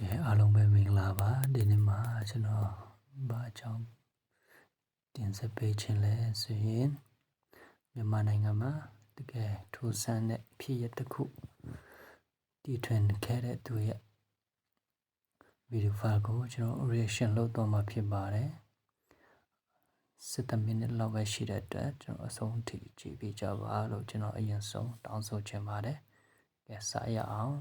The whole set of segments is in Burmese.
ကဲအားလုံးပဲမင်္ဂလာပါဒီနေ့မှာကျွန်တော်ဘာအကြောင်းတင်ဆက်ပေးခြင်းလဲဆိုရင်မြန်မာနိုင်ငံမှာတကယ်ထူးဆန်းတဲ့ဖြစ်ရတစ်ခုတီထွင်ခဲ့တဲ့သူရဲ့ဗီဒီယိုဖိုင်ကိုကျွန်တော် reaction လုပ်တော့မှာဖြစ်ပါတယ်7မိနစ်လောက်ပဲရှိတဲ့အတွက်ကျွန်တော်အဆုံးထိကြည့်ပေးကြပါလို့ကျွန်တော်အရင်ဆုံးတောင်းဆိုချင်ပါတယ် ကဲစရအောင်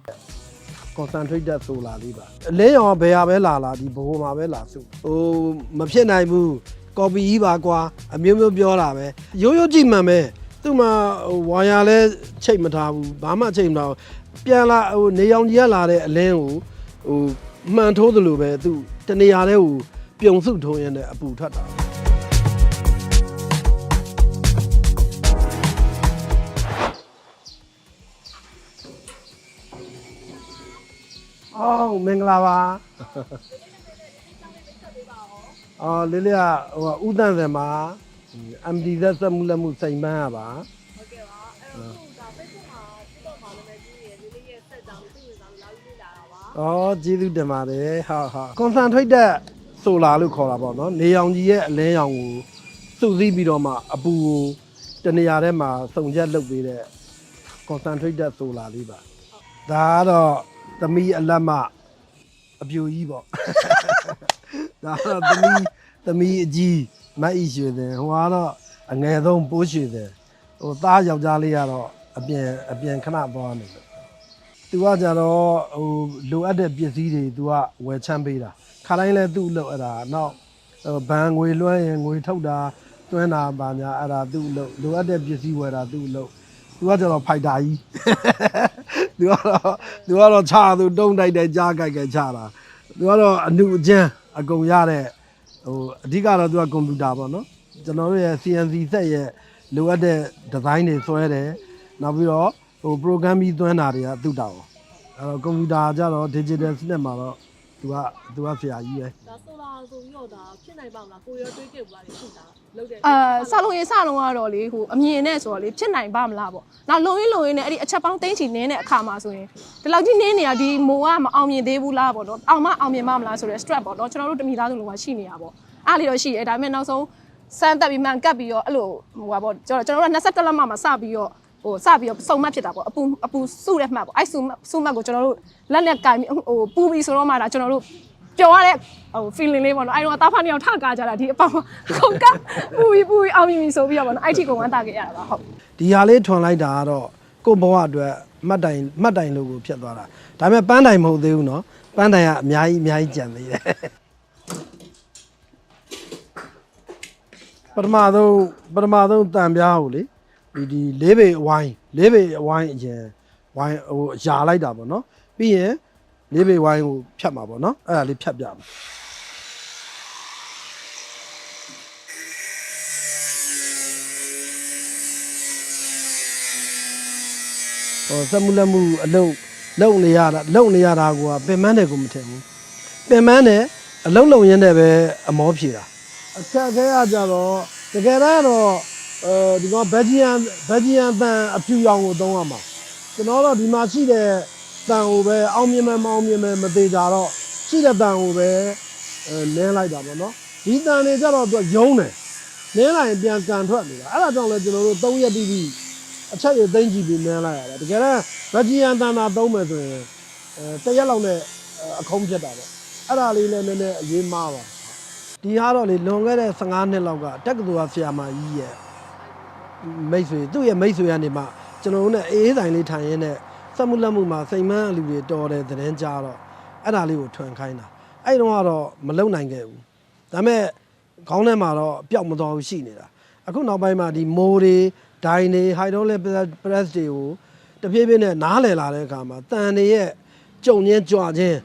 concentrated solar လေးပါအလင်းရောင်ကဘယ်ဟာပဲလာလာဒီဘိုးမှာပဲလာစုဟိုမဖြစ်နိုင်ဘူး copy ကြီးပါကွာအမျိုးမျိုးပြောတာပဲရိုးရိုးကြည့်မှန်ပဲသူ့မှာဟိုဝါယာလဲချိတ်မထားဘူးဘာမှချိတ်မထားဘူးပြန်လာဟိုနေရောင်ကြီးကလာတဲ့အလင်းကိုဟိုမှန်ထိုးသလိုပဲသူတနေရာလဲဟိုပြုံစုထိုးရတဲ့အပူထွက်တာ အော်မင်္ဂလာပါအော်လေးလေးကဟိုဥဒန့်စံမှာ MDZ စက်မှုလက်မှုစိန်ပန်းရပါဟုတ်ကဲ့ပါအဲ့တော့ခုဒါ Facebook မှာတော့ပါလို့ပဲကြည့်ရလေးလေးရဲ့ဆက်ကြောင်းသိဝင်ဆောင်လာပြီးလေ့လာတာပါ။အော်ကျေးဇူးတင်ပါတယ်ဟာဟာ concentrated solar လို့ခေါ်တာပေါ့နော်။နေရောင်ကြီးရဲ့အလဲရောင်ကိုစုစည်းပြီးတော့မှအပူကိုတနေရာထဲမှာစုံချက်လုပ်ပေးတဲ့ concentrated solar လေးပါ။ဒါကတော့ သမီးအလက်မအပြူကြီးပေါ့။ဒါကတော့သမီးသမီးအကြီးမတ်ဤရွှေတယ်ဟိုကတော့အငယ်ဆုံးပိုးရွှေတယ်ဟိုသားယောက်ျားလေးကတော့အပြင်အပြင်ခဏသွားနေတယ်သူကကြတော့ဟိုလိုအပ်တဲ့ပစ္စည်းတွေ तू ကဝယ်ချမ်းပေးတာခါတိုင်းလဲသူ့လို့အဲ့ဒါနောက်ဟိုဘန်ငွေလွှမ်းရင်ငွေထုတ်တာတွန်းတာပါများအဲ့ဒါသူ့လို့လိုအပ်တဲ့ပစ္စည်းဝယ်တာသူ့လို့ तू ကကြတော့ဖိုက်တာကြီး သူကတော့သူကတော့ခြာသူတုံးတိုက်တဲ့ကြားကြိုက်ကခြာတာသူကတော့အမှုအကျန်းအကုန်ရတဲ့ဟိုအဓိကတော့သူကကွန်ပျူတာပေါ့နော်ကျွန်တော်တို့ရဲ့ CNC ဆက်ရဲ့လိုအပ်တဲ့ design တွေဆွဲတယ်နောက်ပြီးတော့ဟို program ပြီးသွင်းတာတွေကသူ့တောင်အဲ့တော့ကွန်ပျူတာကြတော့ digital စနစ်မှာတော့ သူကသူကဆရာကြီးပဲဒါဆိုလာဆိုပြီးတော့ဒါဖြစ်နိုင်ပါမလားကိုရောတွေးခဲ့ဘူးလားဒီခုဒါလုပ်တဲ့အာစလုံးရင်စလုံးကတော့လေဟိုအမြင်နဲ့ဆိုတော့လေဖြစ်နိုင်ပါမလားပေါ့နောက်လုံရင်းလုံရင်းနဲ့အဲ့ဒီအချက်ပေါင်းသိန်းချီနင်းတဲ့အခါမှာဆိုရင်ဒီလောက်ကြီးနင်းနေတာဒီမိုကမအောင်မြင်သေးဘူးလားပေါ့နော်အောင်မအောင်မြင်မမလားဆိုတော့ stress ပေါ့နော်ကျွန်တော်တို့တမိသားစုလုံးကရှိနေတာပေါ့အားလေးတော့ရှိတယ်ဒါပေမဲ့နောက်ဆုံးစမ်းတက်ပြီးမှန်ကပ်ပြီးတော့အဲ့လိုဟိုပါပေါ့ကျွန်တော်ကျွန်တော်တို့22လက်မှမှာစပြီးတော့ ဟိုစပြီးတော့စုံမှတ်ဖြစ်တာပေါ့အပူအပူစုတဲ့မှတ်ပေါ့အဲ့စုစုမှတ်ကိုကျွန်တော်တို့လက်လက်ကင်ပြီးဟိုပူပြီးဆိုတော့မှဒါကျွန်တော်တို့ပျော်ရတဲ့ဟို feeling လေးပေါ့နော်အဲ့တော့တာဖာနေအောင်ထကားကြတာဒီအပေါင်းခုန်ကပူပြီးပူပြီးအောင်မြင်ပြီဆိုပြီးတော့ပေါ့နော်အဲ့ထိကိုဝမ်းတာခဲ့ရတာပါဟုတ်ဒီဟာလေးထွန်လိုက်တာကတော့ကို့ဘဝအတွက်မှတ်တိုင်မှတ်တိုင်လို့ကိုဖြစ်သွားတာဒါပေမဲ့ပန်းတိုင်မဟုတ်သေးဘူးနော်ပန်းတိုင်ကအများကြီးအများကြီးကြံသေးတယ်ပထမဆုံးပထမဆုံးတံပြားကိုလေ ဒီဒီလေးပေဝိုင်းလေးပေဝိုင်းအရင်ဝိုင်းဟိုယာလိုက်တာပေါ့နော်ပြီးရင်လေးပေဝိုင်းကိုဖြတ်မှာပေါ့နော်အဲ့ဒါလေးဖြတ်ပြမှာဟိုစက်မှုလက်မှုအလုပ်လုပ်နေရတာလုပ်နေရတာကပင်မန်းတယ်ကိုမထင်ဘူးပင်မန်းတယ်အလုပ်လုပ်ရင်းနဲ့ပဲအမောဖြေတာအခက်အခဲရကြတော့တကယ်တော့ အဲဒီကောင်ဘက်ဂျီယန်ဘက်ဂျီယန်တန်အဖြူရောင်ကိုသုံးရမှာကျွန်တော်တော့ဒီမှာရှိတဲ့တန်ကိုပဲအောင်မြင်မယ်မအောင်မြင်မယ်မသေးကြတော့ရှိတဲ့တန်ကိုပဲအဲနင်းလိုက်တာပေါ့နော်ဒီတန်တွေကြတော့သူကယုံတယ်နင်းလိုက်ရင်ပြန်ကန်ထွက်နေတာအဲ့ဒါကြောင့်လဲကျွန်တော်တို့၃ရက်တိတိအချက်ရသိမ့်ကြည့်ပြီးနန်းလိုက်ရတယ်တကယ်တော့ဗဂျီယန်တန်တာသုံးမယ်ဆိုရင်အဲတရက်လောက်နဲ့အခုံးဖြစ်တာပေါ့အဲ့ဒါလေးလည်းနည်းနည်းအရေးမားပါဒီဟာတော့လေလွန်ခဲ့တဲ့15နှစ်လောက်ကတက္ကသိုလ်ကဆရာမကြီးရဲ့ မိတ်ဆွေသူ့ရဲ့မိတ်ဆွေကနေမှကျွန်တော်တို့နဲ့အေးအေးဆိုင်လေးထိုင်ရင်းနဲ့စက်မှုလက်မှုမှာစိန်မန်းအလူတွေတော်တယ်သတင်းကြားတော့အဲ့ဒါလေးကိုထွန်ခိုင်းတာအဲ့တုန်းကတော့မလုံနိုင်ခဲ့ဘူးဒါပေမဲ့ခေါင်းထဲမှာတော့ပျောက်မသွားဘူးရှိနေတာအခုနောက်ပိုင်းမှာဒီမိုးတွေဒိုင်တွေဟိုက်ဒရိုလက်ပရက်စ်တွေကိုတဖြည်းဖြည်းနဲ့နားလည်လာတဲ့အခါမှာတန်တွေရဲ့ကြုံချင်းကြွချင်း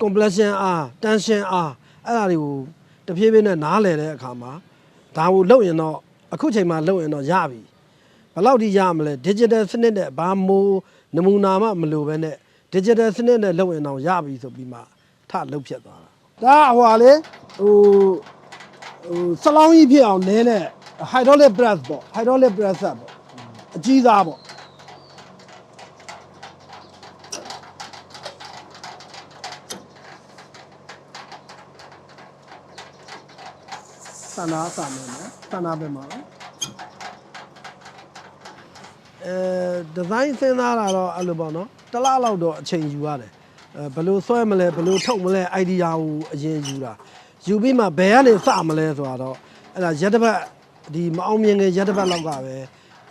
complexion အား tension အားအဲ့ဒါတွေကိုတဖြည်းဖြည်းနဲ့နားလည်တဲ့အခါမှာဒါကိုလုပ်ရင်တော့ အခုချိန်မှာလုပ်ရင်တော့ရပြီဘယ်လောက်ထိရမလဲ digital စနစ်နဲ့ဘာမိုးနမူနာမှမလိုပဲနဲ့ digital စနစ်နဲ့လုပ်ရင်တော့ရပြီဆိုပြီးမှထလုပ်ဖြစ်သွားတာဒါဟိုဟာလေဟိုဟိုဆလောင်းကြီးဖြစ်အောင်လဲတဲ့ hydraulic press ပေါ့ hydraulic pressure ပေါ့အကြီးစားပေါ့ဆန္ဒဆန္ဒနဲ့ဆန္ဒပဲမှာပါ အဲဒီဇိုင်းစဉ်းစားတာတော့အဲ့လိုပေါ့နော်တစ်လားလောက်တော့အချိန်ယူရတယ်အဲဘယ်လိုဆွဲမလဲဘယ်လိုထုတ်မလဲ idea ကိုအရင်ယူတာယူပြီးမှဘယ်ကနေစမလဲဆိုတာတော့အဲ့ဒါရက်တစ်ပတ်ဒီမအောင်မြင်ငယ်ရက်တစ်ပတ်လောက်ကပဲ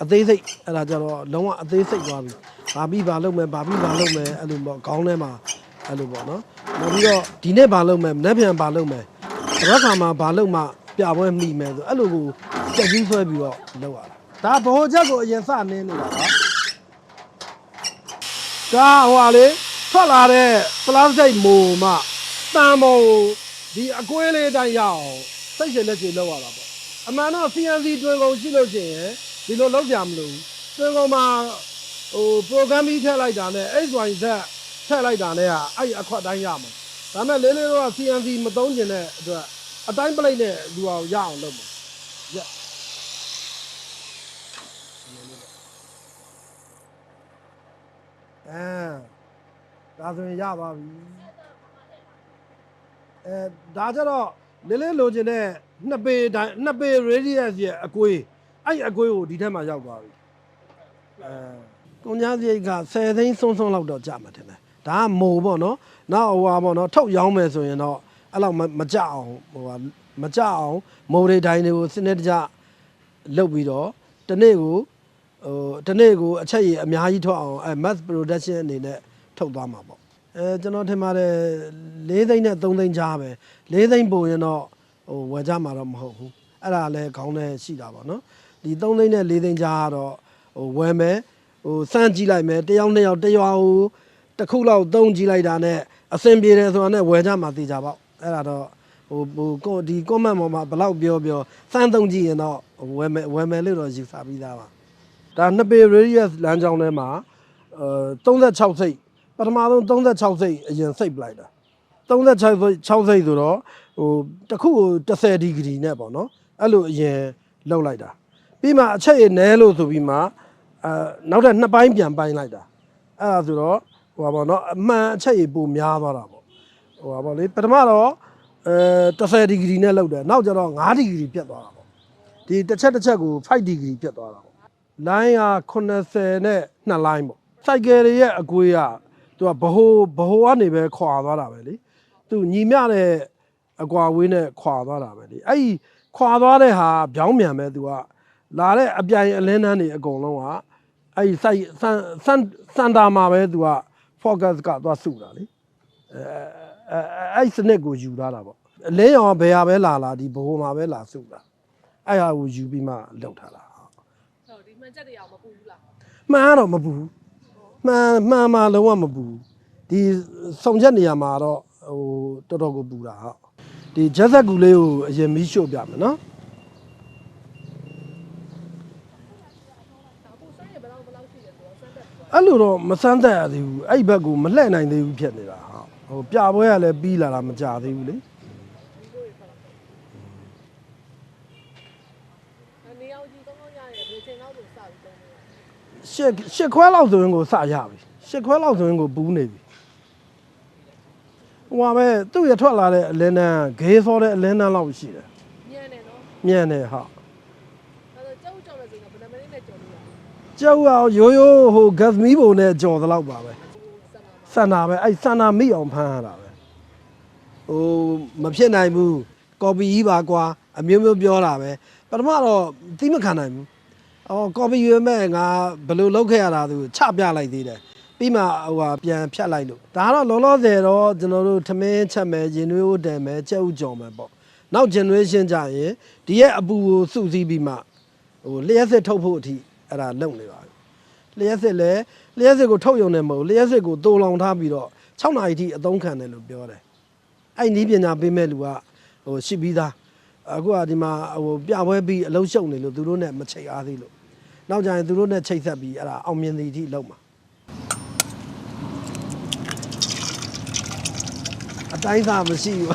အသေးစိတ်အဲ့ဒါကြတော့လုံးဝအသေးစိတ်သွားပြီဘာပြီးဘာလုပ်မယ်ဘာပြီးဘာလုပ်မယ်အဲ့လိုပေါ့ခေါင်းထဲမှာအဲ့လိုပေါ့နော်နောက်ပြီးတော့ဒီနေ့ဘာလုပ်မယ်မနေ့ပြန်ဘာလုပ်မယ်တစ်ခါမှဘာလုပ်မှပြပွဲမိမယ်ဆိုအဲ့လိုကိုစက်ကြီးဆွဲပြီးတော့လုပ်ရတာ ဒါဘောချက်ကိုအရင်စနင်းနေတာပါဒါဟိုဟာလေထွက်လာတဲ့ပလတ်စတစ်မိုမတန်ပေါ်ကိုဒီအကွေးလေးတိုင်းရအောင်စိတ်ရှင်လက်ချေလောက်ရတာပေါ့အမှန်တော့ CNC တွင်ကုန်ရှိလို့ရှိရင်ဒီလိုလောက်ကြမလို့တွင်ကုန်မှာဟို program ကြီးထည့်လိုက်တာနဲ့ XYZ ထည့်လိုက်တာနဲ့ကအဲ့ဒီအခွက်တိုင်းရမှာဒါမဲ့လေးလေးတော့ CNC မသုံးကျင်တဲ့အတွက်အတိုင်းပလိတ်နဲ့လူအောင်ရအောင်လုပ်မှာရ အဲဒါဆိုရင်ရပါပြီအဲဒါကြတော့လေးလေးလိုချင်တဲ့နှစ်ပေတိုင်းနှစ်ပေ radius ရဲ့အကွေးအဲ့ဒီအကွေးကိုဒီထက်မှရောက်သွားပြီအဲကုန်ကြစရိတ်က10သိန်းစွန်းစွန်းလောက်တော့ကြာမှာတင်တယ်ဒါကမိုပေါ့နော်နောက်ဟိုဟာပေါ့နော်ထုတ်ရောင်းမယ်ဆိုရင်တော့အဲ့လောက်မမကြအောင်ဟိုဟာမကြအောင်မိုတွေတိုင်းတွေကိုစနစ်တကျလုပ်ပြီးတော့တစ်နေ့ကို ဟိုတစ်နေ့ကိုအချက်ရည်အများကြီးထွက်အောင်အဲ mass production အနေနဲ့ထုတ်သွားမှာပေါ့အဲကျွန်တော်ထင်ပါတယ်၄သိန်းနဲ့3သိန်းကြားပဲ၄သိန်းပုံရင်တော့ဟိုဝယ်ကြမှာတော့မဟုတ်ဘူးအဲ့ဒါလည်းခေါင်းထဲရှိတာပေါ့နော်ဒီ3သိန်းနဲ့4သိန်းကြားကတော့ဟိုဝယ်မယ်ဟိုစမ်းကြည့်လိုက်မယ်တစ်ယောက်နှစ်ယောက်တစ်ရွာဟိုတစ်ခုလောက်သုံးကြည့်လိုက်တာနဲ့အဆင်ပြေတယ်ဆိုတာနဲ့ဝယ်ကြမှာသိကြပေါ့အဲ့ဒါတော့ဟိုဟိုကိုဒီ comment ပေါ်မှာဘယ်လောက်ပြောပြောစမ်းသုံးကြည့်ရင်တော့ဝယ်မယ်ဝယ်မယ်လို့တော့ယူဆပြီးသားပါ ဒါနှစ်ပေ radius လမ်းကြောင်းထဲမှာအဲ36စိတ်ပထမဆုံး36စိတ်အရင်စိတ်ပလိုက်တာ36စိတ်6စိတ်ဆိုတော့ဟိုတစ်ခုကို30ဒီဂရီနဲ့ပေါ့နော်အဲ့လိုအရင်လောက်လိုက်တာပြီးမှအချက်ရနဲလို့ဆိုပြီးမှအဲနောက်ထပ်နှစ်ပိုင်းပြန်ပိုင်းလိုက်တာအဲ့ဒါဆိုတော့ဟိုပါပေါ့နော်အမှန်အချက်ရပိုများသွားတာပေါ့ဟိုပါပေါ့လေပထမတော့အဲ30ဒီဂရီနဲ့လောက်တယ်နောက်ကျတော့5ဒီဂရီပြတ်သွားတာပေါ့ဒီတစ်ချက်တစ်ချက်ကို5ဒီဂရီပြတ်သွားတာပေါ့ လိုင်းက80နဲ့2လိုင်းပေါ့စိုက်ကယ်တွေရဲ့အကွေးကသူကဘဟိုဘဟိုကနေပဲခွာသွားတာပဲလေသူညီမျှတဲ့အကွာဝေးနဲ့ခွာသွားတာပဲလေအဲ့ဒီခွာသွားတဲ့ဟာပြောင်းမြန်ပဲသူကလာတဲ့အပြိုင်အလင်းတန်းတွေအကုန်လုံးကအဲ့ဒီစိုက်စန်စန်စန်တာမှာပဲသူက focus ကသွားစုတာလေအဲအဲအဲ့ဒီစနစ်ကိုယူထားတာပေါ့အလင်းရောင်ကဘယ်ဟာပဲလာလာဒီဘဟိုမှာပဲလာစုတာအဲ့ဟာကိုယူပြီးမှလောက်ထားတာဟိုဒီ မှန်ချက်တွေအောင်မပူဘူးလားမှန်တော့မပူဘူးမှန်မှန်မှလုံးဝမပူဘူးဒီစုံချက်နေရာမှာတော့ဟိုတော်တော်ကိုပူတာဟုတ်ဒီဂျက်ဆက်ကူလေးကိုအရင်မီးရှို့ပြမယ်နော်ဒါပူဆိုင်ရဘယ်လောက်ဘယ်လောက်ရှိလဲဆိုတော့စမ်းတက်ပြီးတော့အဲ့လိုတော့မစမ်းသက်ရသေးဘူးအဲ့ဒီဘက်ကိုမလှည့်နိုင်သေးဘူးဖြစ်နေတာဟုတ်ဟိုပြပွဲကလည်းပြီးလာတာမကြသေးဘူးလေ နေအောင်ကြီးကောင်းကောင်းရရင်ဘယ်ချိန်လောက်ဆိုစပြီးတုံးနေတာရှစ်ရှစ်ခွဲလောက်ဆိုရင်ကိုစရပြီရှစ်ခွဲလောက်ဆိုရင်ကိုပူးနေပြီဟိုပါပဲသူ့ရထွက်လာတဲ့အလင်းတန်းဂေးစောတဲ့အလင်းတန်းလောက်ရှိတယ်ညံ့နေနော်မြန်တယ်ဟုတ်ဒါဆိုကြောက်ကြောက်လဲဆိုတော့ဘယ်နှမိနစ်နဲ့ကြော်လို့ရလဲကျောက်အောင်ရိုးရိုးဟိုဂတ်မီပုံနဲ့ကြော်သလောက်ပါပဲစမ်းပါမှာစန္နာပဲအဲ့စန္နာမိအောင်ဖမ်းရတာပဲဟိုမဖြစ်နိုင်ဘူးကော်ပီကြီးပါကွာအမျိုးမျိုးပြောတာပဲ ပထမတော့သီးမခံနိုင်ဘူးအော်ကော်ပီရွေးမဲ့ငါဘယ်လိုလုပ်ခဲ့ရတာသူချပြလိုက်သေးတယ်ပြီးမှဟိုဟာပြန်ဖြတ်လိုက်လို့ဒါကတော့လောလောဆယ်တော့ကျွန်တော်တို့ထမင်းချက်မယ်ရင်နွေးဦးတယ်မယ်ကြက်ဥကြော်မယ်ပေါ့နောက် generation ကြရင်ဒီရဲ့အပူကိုစုစည်းပြီးမှဟိုလျှက်စစ်ထုတ်ဖို့အထိအဲ့ဒါလုပ်နေပါပြီလျှက်စစ်လည်းလျှက်စစ်ကိုထုတ်ယုံနေမဟုတ်ဘူးလျှက်စစ်ကိုတိုးလောင်ထားပြီးတော့6နာရီထိအသုံးခံတယ်လို့ပြောတယ်အဲ့ဒီနည်းပညာပေးမဲ့လူကဟိုရှိပြီးသား အခုကဒီမှာဟိုပြပွဲပြီးအလုံးရှုံနေလို့သူတို့နဲ့မချိတ်အားသေးလို့နောက်ကြရင်သူတို့နဲ့ချိတ်ဆက်ပြီးအဲ့ဒါအောင်မြင်သည်အထိလုပ်မှာအတိုင်းသားမရှိဘူး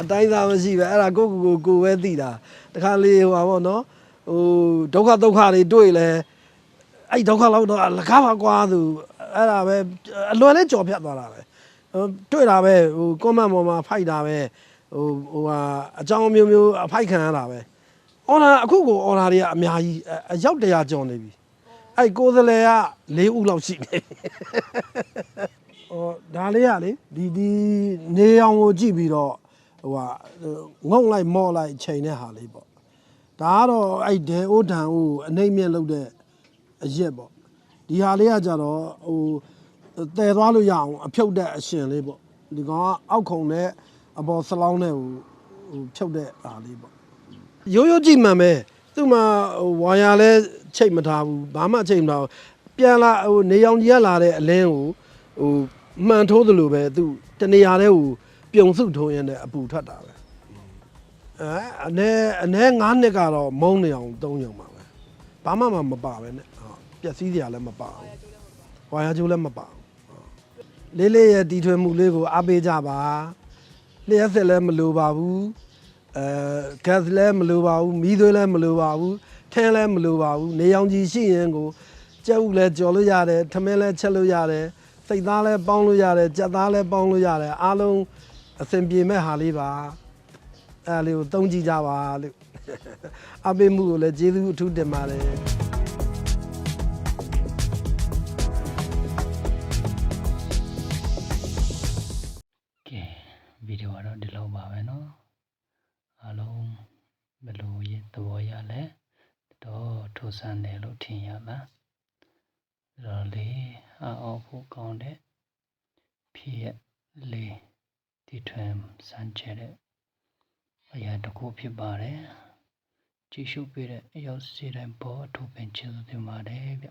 အတိုင်းသားမရှိပဲအဲ့ဒါကိုယ့်ကိုယ်ကိုယ်ကိုယ်ပဲသိတာတခါလေဟိုပါဗောနော်ဟိုဒုက္ခဒုက္ခတွေတွေ့လဲအဲ့ဒီဒုက္ခလောက်တော့လကားပါကွာသူအဲ့ဒါပဲအလွယ်လဲကြော်ဖြတ်သွားတာပဲဟိုတွေ့တာပဲဟိုကွန်မန့်ပေါ်မှာဖိုက်တာပဲ ဟဟိုဟိုဟာအကြောင်းမျိုးမျိုးအဖိုက်ခံရတာပဲအော်ဒါအခုကိုအော်ဒါတွေကအများကြီးအအယောက်တရာကျော်နေပြီအဲ့ကိုယ်စလဲက၄ဦးလောက်ရှိနေဟိုဒါလေးကလေဒီဒီနေအောင်ကိုကြည့်ပြီးတော့ဟိုဟာငုံလိုက်မော့လိုက်ချိန်တဲ့ဟာလေးပေါ့ဒါကတော့အဲ့ဒဲအိုးတန်ဦးအနှိမ့်မြင့်လုပ်တဲ့အရက်ပေါ့ဒီဟာလေးကကြတော့ဟိုတည်သွားလို့ရအောင်အဖြုတ်တဲ့အရှင်လေးပေါ့ဒီကောင်ကအောက်ခုံနဲ့ အပေါ်စလောင်းနဲ့ဟိုဟိုဖြုတ်တဲ့ဟာလေးပေါ့ရိုးရိုးကြည့်မှန်ပဲသူ့မှာဟိုဝါယာလဲချိတ်မထားဘူးဘာမှချိတ်မထားဘူးပြန်လာဟိုနေရောင်ကြီးကလာတဲ့အလင်းကိုဟိုမှန်ထိုးသလိုပဲသူတနေရာတဲ့ဟိုပြုံစုထိုးရင်းနဲ့အပူထွက်တာပဲအဲအနေအနေ9နှစ်ကတော့မုံနေအောင်သုံးရုံပါပဲဘာမှမမပါပဲနဲ့ဟုတ်ပျက်စီးစရာလည်းမပါဘူးဝါယာကျိုးလည်းမပါဘူးဟုတ်လေးလေးရဲ့တီထွင်မှုလေးကိုအားပေးကြပါ လျှက်စစ်လည်းမလိုပါဘူးအဲဂတ်လည်းမလိုပါဘူးမီးသွေးလည်းမလိုပါဘူးထဲလည်းမလိုပါဘူးနေရောင်ကြီးရှိရင်ကိုကြက်ဥလည်းကြော်လို့ရတယ်ထမင်းလည်းချက်လို့ရတယ်စိတ်သားလည်းပေါင်းလို့ရတယ်ကြက်သားလည်းပေါင်းလို့ရတယ်အားလုံးအဆင်ပြေမဲ့ဟာလေးပါအဲလေးကိုတုံးကြည့်ကြပါလို့အပေးမှုကိုလည်းကျေးဇူးအထူးတင်ပါတယ် ဘယ်လိုရသဘောရလဲတော့ထိုးဆန်းတယ်လို့ထင်ရလားဒါတော့လေအောက်ဖို့ကောင်းတဲ့ဖြစ်ရလေးဒီထွင်စမ်းချဲတဲ့အရာတစ်ခုဖြစ်ပါတယ်ကြည့်ရှုပေးတဲ့အရောက်စီတိုင်းပေါ်အထူးပင်ချင်သူတင်ပါတယ်ဗျ